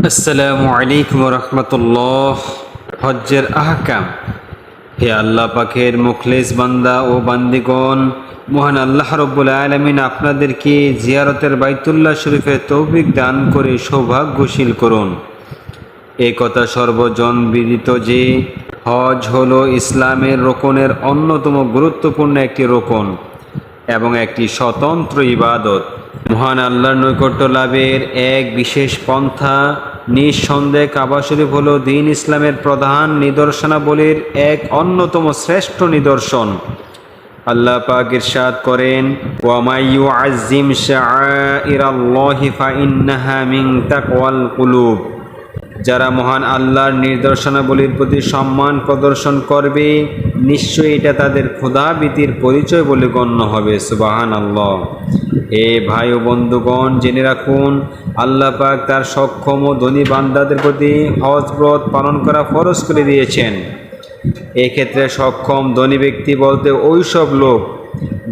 আসসালামু আলাইকুম রহমতুল্লাহ। হজ্জের আহকাম। হে আল্লাহ পাখের মুখলেস বান্দা ও বান্দিগণ, মহান আল্লাহ রব্বুল আলমিন আপনাদেরকে জিয়ারতের বাইতুল্লাহ শরীফের তৌফিক দান করে সৌভাগ্যশীল করুন। এ কথা সর্বজন বিদিত যে, হজ হলো ইসলামের রোকনের অন্যতম গুরুত্বপূর্ণ একটি রোকন। এবং একটি স্বতন্ত্র ইবাদত। মহান আল্লাহর নৈকট্য লাভের এক বিশেষ পন্থা নিঃসন্দেহ কাবা শরীফ হল দিন ইসলামের প্রধান নিদর্শনাবলীর এক অন্যতম শ্রেষ্ঠ নিদর্শন। আল্লাহ পাক ইরশাদ করেন ওয়ামাইয়ু আজিম শাআইরাল্লাহি ফাইন্নাহা মিন তাকওয়াল কুলুব। যারা মহান আল্লাহর নির্দেশনাবলীর প্রতি সম্মান প্রদর্শন করবে, নিশ্চয়ই এটা তাদের ক্ষুধাবীতির পরিচয় বলে গণ্য হবে সুবাহান আল্লাহ হে ভাই ও বন্ধুগণ, জেনে রাখুন, আল্লাহ পাক তার সক্ষম ও ধনী বান্দাদের প্রতি হজ ব্রত পালন করা ফরজ করে দিয়েছেন। এক্ষেত্রে সক্ষম ধনী ব্যক্তি বলতে ওই সব লোক,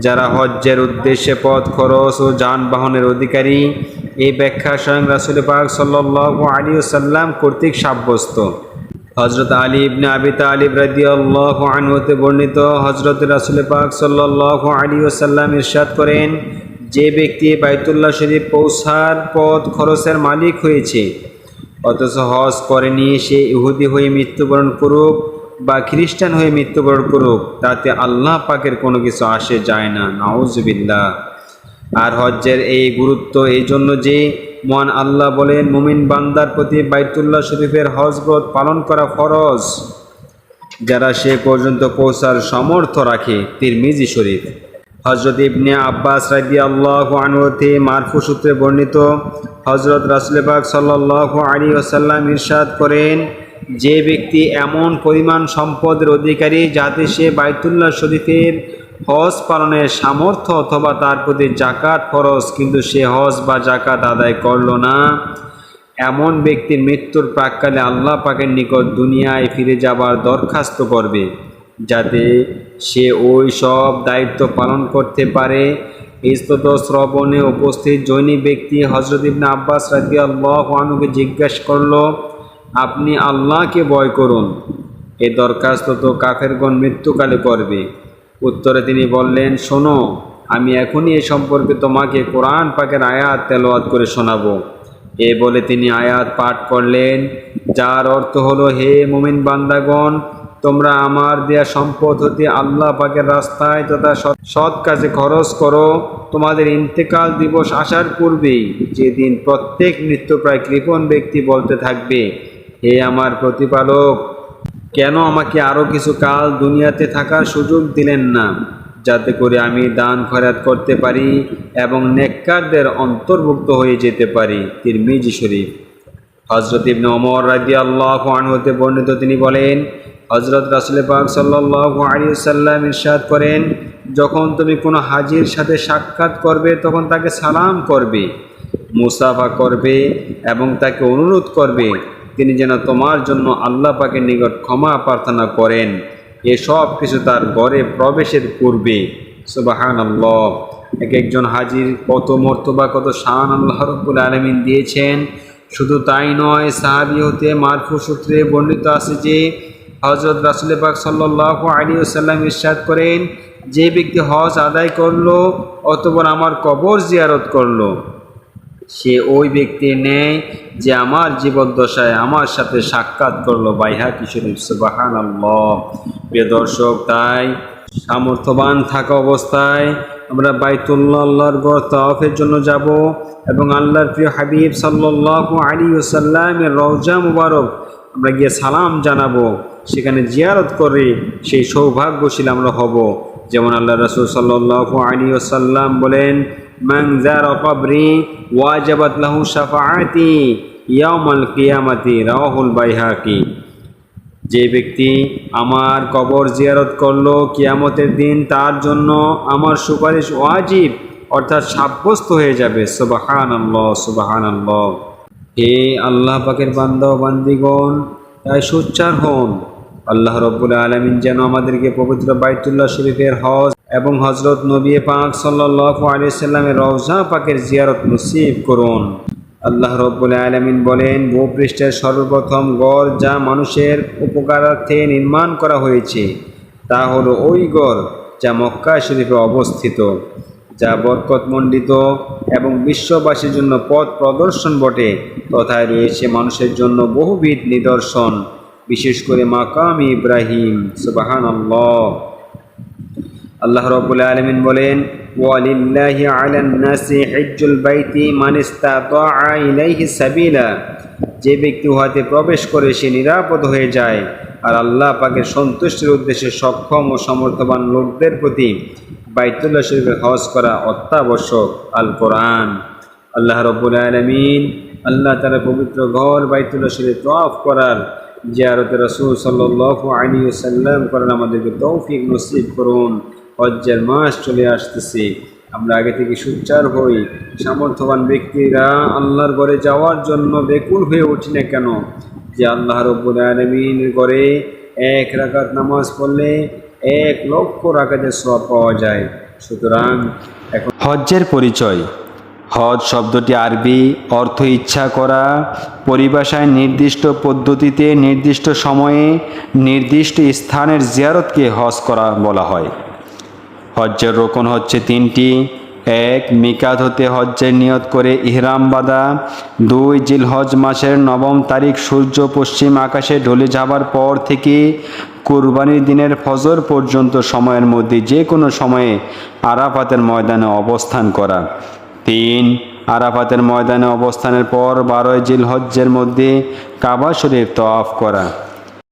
যারা হজ্জের উদ্দেশ্যে পথ খরচ ও যানবাহনের অধিকারী এই ব্যাখ্যা স্বয়ং রাসুল পাক সাল্লাহ আলী সাল্লাম কর্তৃক সাব্যস্ত। হজরত আলী ইবনে আবি তালিব রাদিয়াল্লাহ আনহতে বর্ণিত হজরত রাসুল পাক সাল্লাহ আলী সাল্লাম ইরশাদ করেন, যে ব্যক্তি বাইতুল্লাহ শরীফ পৌঁছার পথ খরচের মালিক হয়েছে, অথচ হজ করেনি, সে ইহুদি হয়ে মৃত্যুবরণ করুক বা খ্রিস্টান হয়ে মৃত্যুবরণ করুক, তাতে আল্লাহ পাকের কোনো কিছু আসে যায় না। নাউজবিল্লাহ। আর হজ্জের এই গুরুত্ব, এই জন্য যে মহান আল্লাহ বলেন, মুমিন বান্দার প্রতি বাইতুল্লাহ শরীফের হজব্রত পালন করা ফরজ। যারা সে পর্যন্ত পৌঁছার সমর্থ রাখে, তিরমিজি শরীফ। হজরত ইবনে আব্বাস রাদি আল্লাহ আনুতে মারফু সূত্রে বর্ণিত হজরত রাসুলবাগ সাল্লাহ আলী ওসাল্লাম ইরশাদ করেন, যে ব্যক্তি এমন পরিমাণ সম্পদের অধিকারী যাতে সে বাইতুল্লাহ শরীফের হজ পালনের সামর্থ্য অথবা তার প্রতি জাকাত ফরজ, কিন্তু সে হজ বা জাকাত আদায় করল না। এমন ব্যক্তির মৃত্যুর প্রাককালে আল্লাহ পাকের নিকট দুনিয়ায় ফিরে যাবার দরখাস্ত করবে, যাতে সে ওই সব দায়িত্ব পালন করতে পারে। ইস্তত শ্রবণে উপস্থিত জৈনী ব্যক্তি হজরত ইবনে আব্বাস রাজি আল্লাহ আনুকে জিজ্ঞাসা করল, আপনি আল্লাহকে ভয় করুন? এ দরখাস্ত তো কাফেরগণ মৃত্যুকালে করবে। উত্তরে তিনি বললেন, শোনো, আমি এখনই এ সম্পর্কে তোমাকে কোরআন পাকের আয়াত তেলোয়াত করে শোনাবো। এ বলে তিনি আয়াত পাঠ করলেন, যার অর্থ হলো, হে মুমিন বান্দাগণ, তোমরা আমার দেয়া সম্পদ হতে আল্লাহ পাকের রাস্তায় তথা সৎ কাজে খরচ করো। তোমাদের ইন্তেকাল দিবস আসার পূর্বেই যেদিন প্রত্যেক মৃত্যুপ্রায় কৃপণ ব্যক্তি বলতে থাকবে, হে আমার প্রতিপালক কেন আমাকে আরও কিছু কাল দুনিয়াতে থাকার সুযোগ দিলেন না, যাতে করে আমি দান খরাত করতে পারি এবং নেককারদের অন্তর্ভুক্ত হয়ে যেতে পারি, তিরমিজি শরীফ। হজরত ইবনে ওমর রাজি আল্লাহ আনহতে বর্ণিত তিনি বলেন হজরত রাসুল পাক সাল্লাহ আলী সাল্লাম ইরশাদ করেন, যখন তুমি কোনো হাজির সাথে সাক্ষাৎ করবে, তখন তাকে সালাম করবে, মুসাফা করবে এবং তাকে অনুরোধ করবে। তিনি যেন তোমার জন্য আল্লাহ পাকের নিকট ক্ষমা প্রার্থনা করেন। এসব কিছু তার ঘরে প্রবেশের পূর্বে। সুবাহান আল্লাহ এক একজন হাজির কত মর্তবা, কত শান আল্লাহ রব্বুল আলমিন দিয়েছেন। শুধু তাই নয়, সাহাবি হতে মারফু সূত্রে বর্ণিত আছে যে হজরত রাসুল পাক সাল্লাহ আলী সাল্লাম ইরশাদ করেন, যে ব্যক্তি হজ আদায় করল অতপর আমার কবর জিয়ারত করল। সে ওই ব্যক্তির নেয় যে আমার জীবদ্দশায় আমার সাথে সাক্ষাৎ করল। বাইহা কিশোর সুবাহান প্রিয় দর্শক, তাই সামর্থ্যবান থাকা অবস্থায় আমরা বাইতুল্লাহ আল্লাহর গড় জন্য যাব এবং আল্লাহর প্রিয় হাবিব সাল্লাহ আলী ওসাল্লামের রওজা মুবারক আমরা গিয়ে সালাম জানাব। সেখানে জিয়ারত করে সেই সৌভাগ্যশীল আমরা হব। যেমন আল্লাহ রসুল সাল্লাহ আলী ওসাল্লাম বলেন মাংজার কবরি ওয়াজাবাত লাহু সাফাআতি ইয়ামাল কিয়ামাতি রাহুল বাইহাকি। যে ব্যক্তি আমার কবর জিয়ারত করল কিয়ামতের দিন, তার জন্য আমার সুপারিশ ওয়াজিব, অর্থাৎ সাব্যস্ত হয়ে যাবে। সুবাহান আল্লাহ সুবাহান আল্লাহ হে আল্লাহ পাকের বান্দ বান্দিগণ, তাই সুচ্চার হন। আল্লাহ রব্বুল আলমিন যেন আমাদেরকে পবিত্র বাইতুল্লাহ শরীফের হজ এবং হজরত নবী পাক সাল্লাহ আলিয়াল্লামের রওজা পাকের জিয়ারত নসিব করুন। আল্লাহ রব্বুল আলমিন বলেন, ভূপৃষ্ঠের সর্বপ্রথম গড় যা মানুষের উপকারার্থে নির্মাণ করা হয়েছে, তা হলো ওই গড় যা মক্কা শরীফে অবস্থিত, যা বরকতমণ্ডিত এবং বিশ্ববাসীর জন্য পথ প্রদর্শন বটে, তথায় রয়েছে মানুষের জন্য বহুবিধ নিদর্শন, বিশেষ করে মাকাম ইব্রাহিম। সুবাহান আল্লাহ আল্লাহ রব্বুল আলমিন বলেন সাবিলা। যে ব্যক্তি উহাতে প্রবেশ করে সে নিরাপদ হয়ে যায়, আর আল্লাহ পাকের সন্তুষ্টির উদ্দেশ্যে সক্ষম ও সমর্থবান লোকদের প্রতি বাইতুল্লাহ শরীফে হজ করা অত্যাবশ্যক। আল কোরআন আল্লাহ রব্বুল আলমিন আল্লাহ তালা পবিত্র ঘর বাইতুল্লাহ শরীফ তফ করার জিয়ারতে রসুল সাল্লাহ আলী সাল্লাম করেন আমাদেরকে তৌফিক নসিব করুন। হজ্জের মাস চলে আসতেছে। আমরা আগে থেকে সুচার হই। সামর্থ্যবান ব্যক্তিরা আল্লাহর ঘরে যাওয়ার জন্য বেকুল হয়ে উঠি না কেন? যে আল্লাহ রব্বুল আলমিনের ঘরে এক রাকাত নামাজ পড়লে এক লক্ষ রাকাতের সব পাওয়া যায়। সুতরাং এখন হজ্জের পরিচয়। হজ শব্দটি আরবি অর্থ ইচ্ছা করা। পরিভাষায় নির্দিষ্ট পদ্ধতিতে নির্দিষ্ট সময়ে নির্দিষ্ট স্থানের জিয়ারতকে হজ করা বলা হয়। হজ্জের রোকন হচ্ছে তিনটি। এক মিকাত হতে হজ্জের নিয়ত করে ইহরাম বাঁধা। দুই জিল হজ মাসের নবম তারিখ সূর্য পশ্চিম আকাশে ঢলে যাবার পর থেকে কুরবানির দিনের ফজর পর্যন্ত সময়ের মধ্যে যে কোনো সময়ে আরাফাতের ময়দানে অবস্থান করা। তিন, আরাফাতের ময়দানে অবস্থানের পর বারোই জিল হজ্জের মধ্যে কাবা শরীফ তওয়াফ করা।